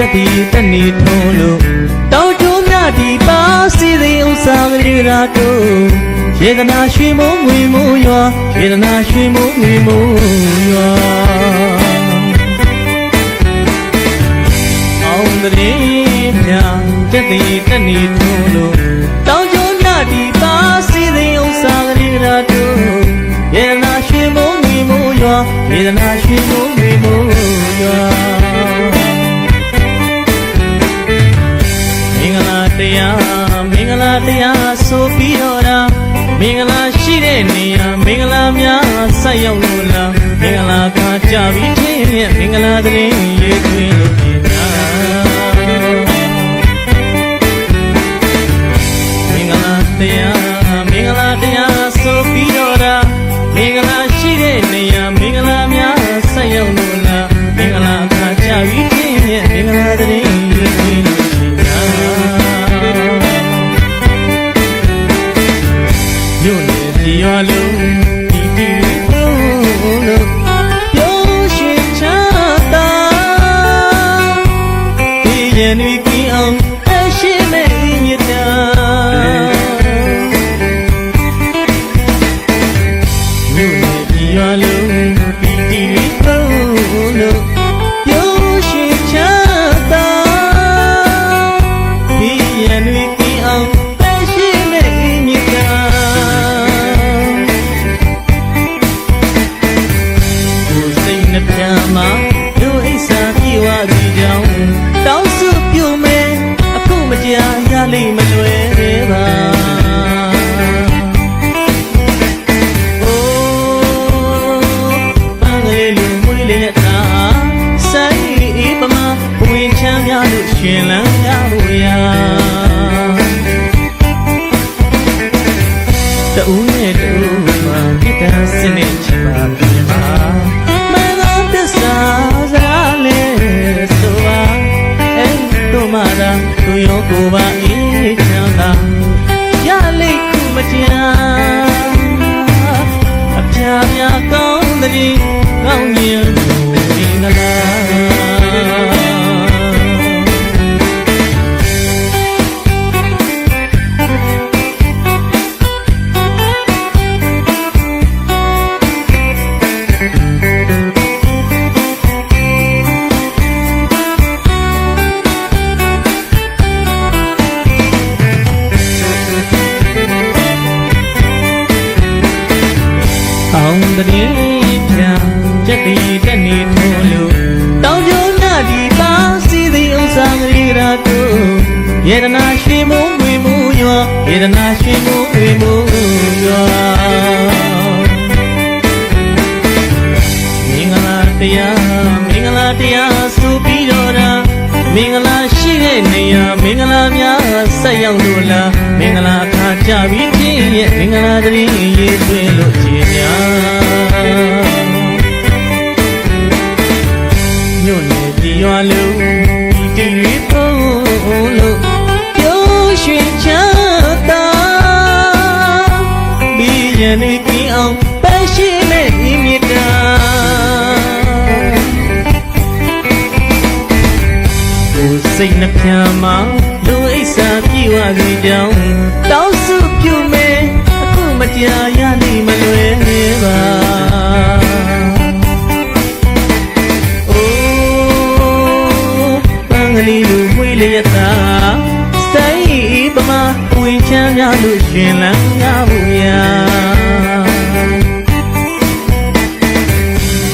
ချက်ဒီတနေထုံးလို့တောင်ကျိုးမြဒီပါစီစဉ်ဥစ္စာကလေးရာတို့ယေဒနာရွှေမုံငွေမိုးရွာယေဒနာရွှေမုံငွေမိုးရွာအောင်သတည်းပြောင်ချက်ဒီတနေထုံးလို့တောင်ကျိုးမြဒီပါစီစဉ်ဥစ္စာကလေးရာတို့ယေဒနာရွှေမုံငွေမိုးရွာယေဒနာရွှေမုံငွေမိုး တရားမင်္ဂလာတရားဆိုပြီးတော့တာမင်္ဂလာရှိတဲ့နေရာမင်္ဂလာများဆက်ရောက်လို့လားမင်္ဂလာကကြပြီးချင်းရဲ့မင်္ဂလာတရင်ရေးသွင်း တူနဲ့တူမှာကိတ္တစနစ်ချပါပြီမှာမနောတစ္ဆာစရာလေဆိုပါအဲ့တို့မှသာသူရောကိုပါအေးချမ်းသာရလိတ်ခုမကြာအပြာပြာကောင်းတဲ့ကော တရားမင်္ဂလာတရားဆိုပြီးတော့တာမင်္ဂလာရှိတဲ့နေရာမင်္ဂလာများဆက်ရောက်လို့လားမင်္ဂလာအခါကြပြီးပြည့်ရဲ့မင်္ဂလာတည်း စိတ်နှပြမှာလူအိဆာပြေဝစီကြောင်းတောင်းစုပြုမယ်အခုမကြာရလိမ့်မလွယ်ပါအိုးပန်းကလေးလူမွေးလျက်သာစိုက်ပမာဝင်ချမ်းများလို့ရှင်လန်းရဖို့ရာ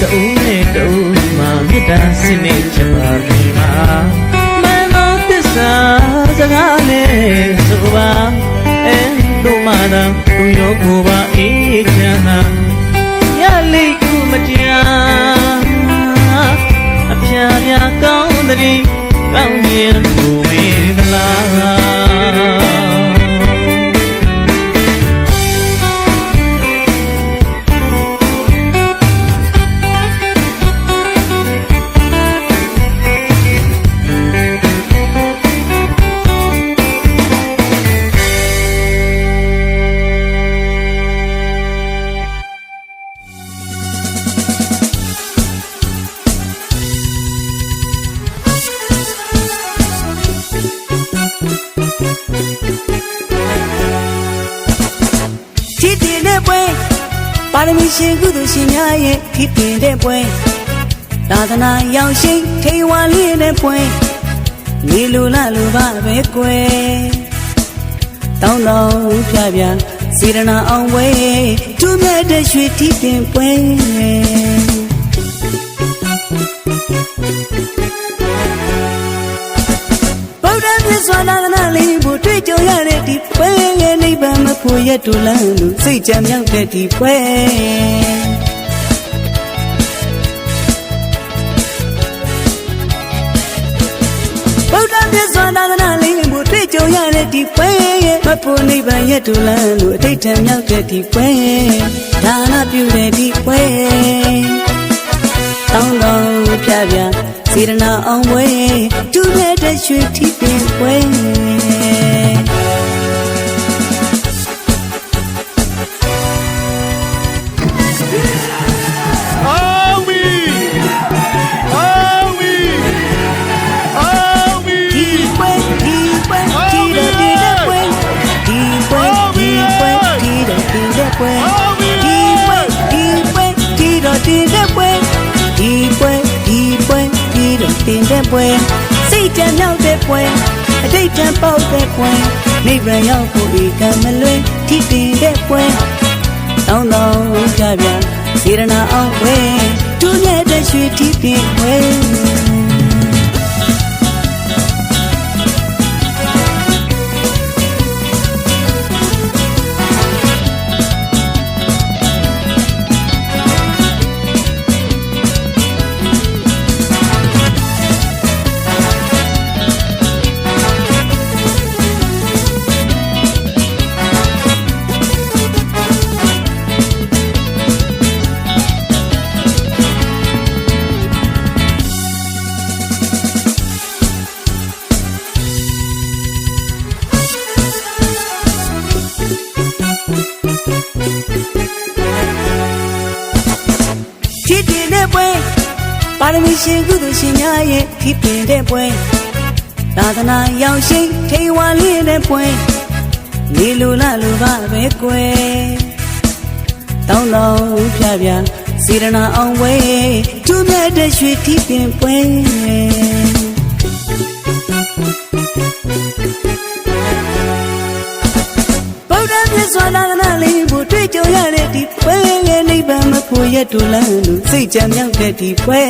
တူနဲ့တူမှာမေတ္တာစနစ်ချပါပြီပါမနောတ စ္ဆာစကားနဲ့ဆိုပါအဲတို့မှသာသူရောကိုပါအေးချမ်းသာရလိမ့်ခုမကြာအပြာပြာကောင်းတဲ့ကောင်းရင်ကိုဝေဒလာ ရှင်ကုသိုလ်ရှင်များရဲ့ဖြစ်တင်တဲ့ပွဲသာသနာရောက်ရှိထေဝါလေးတဲ့ပွဲနေလူလာလူပါပဲကွယ်တောင်းတော်ပြပြစေရနာအောင်ပွဲသူမြတ်တဲ့ရွှေထီးတင်ပွဲဗုဒ္ဓမြတ်စွာသာသနာလေးကိုတွေ့ကြုံရတဲ့ဒီပွဲရဲ့နိဗ္ဗာန်မဖို့ရတူလန်းလို့စိတ်ကြံမြောက်တဲ့ဒီပွဲ မြတ်စွာသာသနာလေးကိုတွေ့ကြုံရတဲ့ဒီပွဲရဲ့မဖို့နိဗ္ဗာန်ရတူလန်းလို့အထိတ်ထံမြောက်တဲ့ဒီပွဲဒါနပြုတဲ့ဒီပွဲတောင်းတော်ပြပြစေရနာအောင်ပွဲတူတဲ့တဲ့ရွှေထီးပင်ပွဲ ပွဲစိတ်ကြံမြောက်တဲ့ပွဲအတိတ်တန်ပေါက်တဲ့ပွဲနိဗ္ဗာန်ရောက်ဖို့ဤကံမလွဲထိတင်တဲ့ပွဲတောင်းတော်ပြပြစေရနာအောင်ပွဲသူနဲ့တဲ့ရွှေတီးပင်ပွဲ ပါရမီရှင်ကုသိုလ်ရှင်များရဲ့ဖြစ်တင်တဲ့ပွဲသာသနာရောက်ရှိထေဝါလေးတဲ့ပွဲနေလူလာလူပါပဲကွယ်တောင်းတော်ပြပြစေရနာအောင်ပွဲသူမြတ်တဲ့ရွှေထီးပင်ပွဲ မြတ်စွာသာသနာလေးကိုတွေ့ကြုံရတဲ့ဒီပွဲရဲ့နိဗ္ဗာန်မဖို့ရတူလန်းလို့စိတ်ကြံမြောက်တဲ့ဒီပွဲ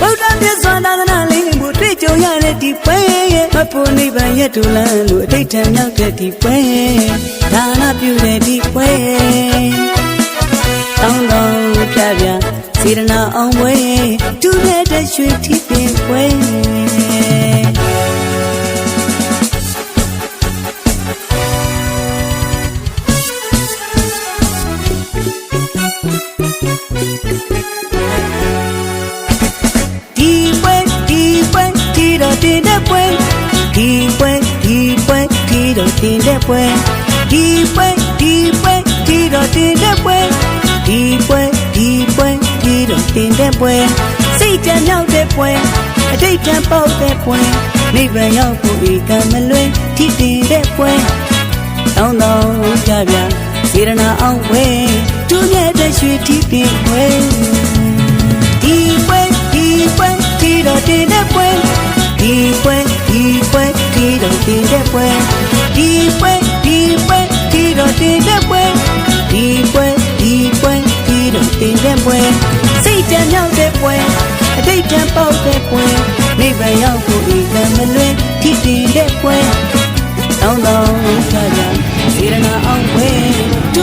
ဗုဒ္ဓမြတ်စွာသာသနာလေးကိုတွေ့ကြုံရတဲ့ဒီပွဲရဲ့မဖို့နိဗ္ဗာန်ရတူလန်းလို့အထိတ်ထံမြောက်တဲ့ဒီပွဲဒါနပြုတဲ့ဒီပွဲတောင်းတော်ပြပြ စေရနာအောင်ပွဲတူတဲ့တဲ့ရွှေထီးပင်ပွဲဒီပွဲဒီပွဲဒီတော့တင်တဲ့ပွဲဒီပွဲဒီပွဲဒီတော့တင်တဲ့ပွဲဒီပွဲ ဒီတော့တင်တဲ့ပွဲစိတ်ကြံမြောက်တဲ့ပွဲအတိတ်တန်ပေါက်တဲ့ပွဲနိဗ္ဗာန်ရောက်ဖို့ဤကံမလွဲထိတင်တဲ့ပွဲတောင်းတော်ကြပြစေရနာအောင်ပွဲတူမြတ်တဲ့ရွှေထီးပင်ပွဲဒီပွဲဒီပွဲဒီတော့တင်တဲ့ပွဲဒီပွဲဒီပွဲဒီတော့တင်တဲ့ပွဲဒီပွဲဒီပွဲဒီတော့တင်တဲ့ပွဲဒီပွဲဒီပွဲဒီတော့တင်တဲ့ပွဲ ပြန်မြောက်တဲ့ပွဲအတိတ်ပြန်ပေါက်တဲ့ပွဲနိဗ္ဗာန်ရောက်ဖို့ဤကံမလွဲထိတည်တဲ့ပွဲတောင်းတောင်းထားကြစေရနာအောင်ပွဲသူ